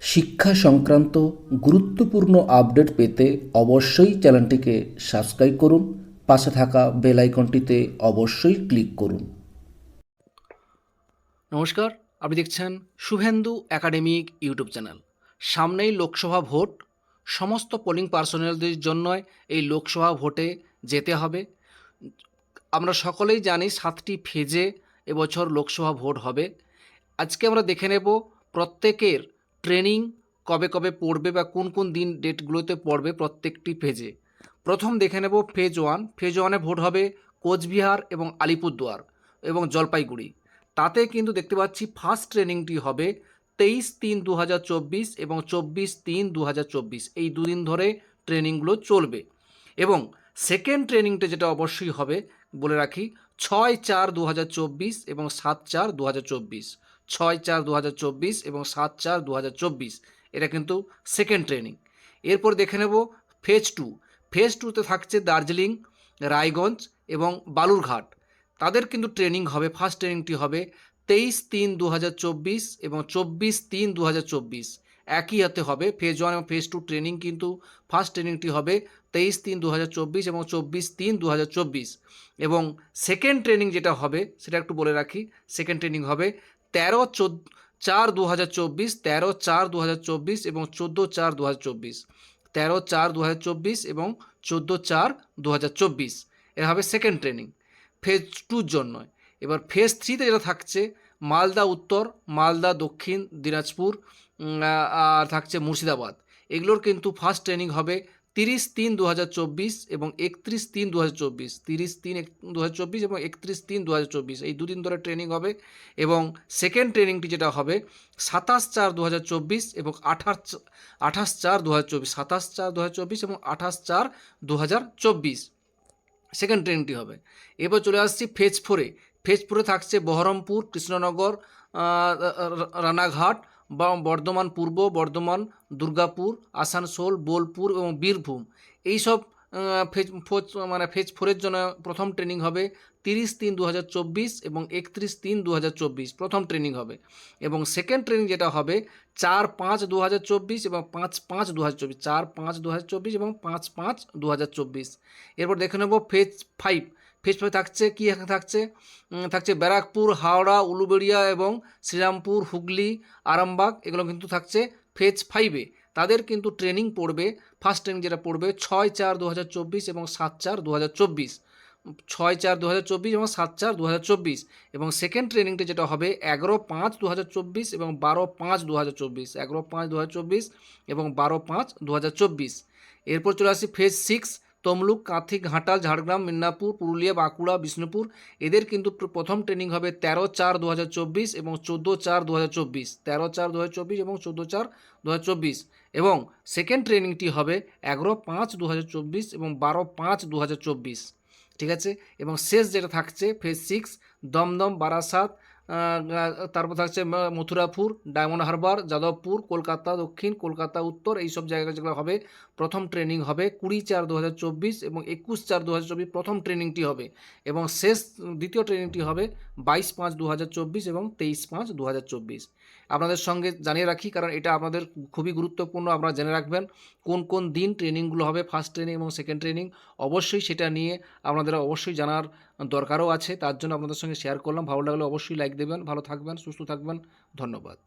শিক্ষা সংক্রান্ত গুরুত্বপূর্ণ আপডেট পেতে অবশ্যই চ্যানেলটিকে সাবস্ক্রাইব করুন, পাশে থাকা বেল আইকনটিতে অবশ্যই ক্লিক করুন। নমস্কার, আপনি দেখছেন শুভেন্দু একাডেমিক ইউটিউব চ্যানেল। সামনেই লোকসভা ভোট। সমস্ত পোলিং পার্সোনালদের জন্য এই লোকসভা ভোটে যেতে হবে। আমরা সকলেই জানি সাতটি ফেজে এবছর লোকসভা ভোট হবে। আজকে আমরা দেখে নেব প্রত্যেকের ট্রেনিং কবে কবে পড়বে বা কোন কোন দিন ডেটগুলোতে পড়বে প্রত্যেকটি ফেজে প্রথম দেখে নেব ফেজ ওয়ান ফেজ ওয়ানে ভোট হবে কোচবিহার এবং আলিপুরদুয়ার এবং জলপাইগুড়ি। তাতে কিন্তু দেখতে পাচ্ছি ফার্স্ট ট্রেনিংটি হবে তেইশ তিন দু এবং চব্বিশ তিন দু এই দুদিন ধরে ট্রেনিংগুলো চলবে। এবং সেকেন্ড ট্রেনিংটা যেটা অবশ্যই হবে, বলে রাখি, ছয় চার দু এবং সাত চার দু ছয় চার দু এবং সাত চার দু এটা কিন্তু সেকেন্ড ট্রেনিং এরপর দেখে নেব ফেজ টু ফেজ টুতে থাকছে দার্জিলিং, রায়গঞ্জ এবং বালুরঘাট। তাদের কিন্তু ট্রেনিং হবে ফার্স্ট ট্রেনিংটি হবে তেইশ তিন দু এবং চব্বিশ তিন দু একই হাতে হবে ফেজ ওয়ান এবং ফেজ টু ট্রেনিং কিন্তু ফার্স্ট ট্রেনিংটি হবে তেইশ তিন দু এবং চব্বিশ তিন দু এবং সেকেন্ড ট্রেনিং যেটা হবে, সেটা একটু বলে রাখি সেকেন্ড ট্রেনিং হবে তেরো চোদ্দ, চার দু হাজার চব্বিশ, তেরো চার দু হাজার চব্বিশ এবং চোদ্দ চার দু হাজার চব্বিশ। তেরো চার দু হাজার চব্বিশ এবং চোদ্দ চার দু হাজার চব্বিশ। এ হবে সেকেন্ড ট্রেনিং ফেজ টুর জন্য। এবার ফেজ থ্রিতে যেটা থাকছে, মালদা উত্তর, মালদা দক্ষিণ, দিনাজপুর আর থাকছে মুর্শিদাবাদ। এগুলোর কিন্তু ফার্স্ট ট্রেনিং হবে তিরিশ তিন দু এবং একত্রিশ তিন দু তিরিশ তিন দু এবং একত্রিশ তিন দু এই দুদিন ধরে ট্রেনিং হবে এবং সেকেন্ড ট্রেনিংটি যেটা হবে সাতাশ চার দু এবং আঠাশ আঠাশ চার দু সাতাশ চার দু এবং আঠাশ চার দু সেকেন্ড ট্রেনিংটি হবে। এবার চলে আসছি ফেজ ফোরে ফেজ ফোরে থাকছে বহরমপুর, কৃষ্ণনগর রানাঘাট বা বর্ধমান পূর্ব, বর্ধমান, দুর্গাপুর, আসানসোল, বোলপুর এবং বীরভূম। এইসব ফেজ, ফোজ মানে ফেজ ফোরের জন্য প্রথম ট্রেনিং হবে তিরিশ তিন দু এবং একত্রিশ তিন দু প্রথম ট্রেনিং হবে এবং সেকেন্ড ট্রেনিং যেটা হবে চার পাঁচ দু এবং পাঁচ পাঁচ দু চার পাঁচ দু এবং পাঁচ পাঁচ দু এরপর দেখে নেব ফেজ ফাইভ। ফাইভ থাকছে, কী থাকছে? থাকছে ব্যারাকপুর, হাওড়া, উলুবেড়িয়া এবং শ্রীরামপুর, হুগলি, আরামবাগ, এগুলো কিন্তু থাকছে ফেজ ফাইভে তাদের কিন্তু ট্রেনিং পড়বে ফার্স্ট ট্রেনিং যেটা পড়বে ছয় চার দু এবং সাত চার দু ছয় চার দু এবং সাত চার দু এবং সেকেন্ড ট্রেনিংটা যেটা হবে এগারো পাঁচ দু হাজার চব্বিশ এবং বারো পাঁচ দু এগারো পাঁচ দু এবং বারো পাঁচ দু হাজার চব্বিশ। এরপর চলে আসি ফেজ সিক্স তমলুক কাঁথি ঘাটাল ঝাড়গ্রাম মিদনাপুর পুরুলিয়া, বাঁকুড়া, বিষ্ণুপুর। এদের কিন্তু প্রথম ট্রেনিং হবে তেরো চার দু এবং চোদ্দ চার দু তেরো চার দু এবং চোদ্দ চার দু এবং সেকেন্ড ট্রেনিংটি হবে এগারো পাঁচ দু এবং বারো পাঁচ দু ঠিক আছে? এবং শেষ যেটা থাকছে ফেজ সিক্স দমদম, বারাসাত তারপর থাকছে মথুরাপুর, ডায়মন্ড হারবার, যাদবপুর, কলকাতা দক্ষিণ, কলকাতা উত্তর, এইসব জায়গা যেগুলো হবে, প্রথম ট্রেনিং হবে কুড়ি চার দু এবং একুশ চার দু প্রথম ট্রেনিংটি হবে এবং শেষ, দ্বিতীয় ট্রেনিংটি হবে বাইশ পাঁচ দু এবং তেইশ পাঁচ দু আপনাদের সঙ্গে জানিয়ে রাখি, কারণ এটা আপনাদের খুবই গুরুত্বপূর্ণ। আপনারা জেনে রাখবেন কোন কোন দিন ট্রেনিংগুলো হবে ফার্স্ট ট্রেনিং এবং সেকেন্ড ট্রেনিং অবশ্যই সেটা নিয়ে আপনাদের অবশ্যই জানার দরকারও আছে। তার জন্য আপনাদের সঙ্গে শেয়ার করলাম। ভালো লাগলে অবশ্যই লাইক দেবেন। ভালো থাকবেন, সুস্থ থাকবেন। ধন্যবাদ।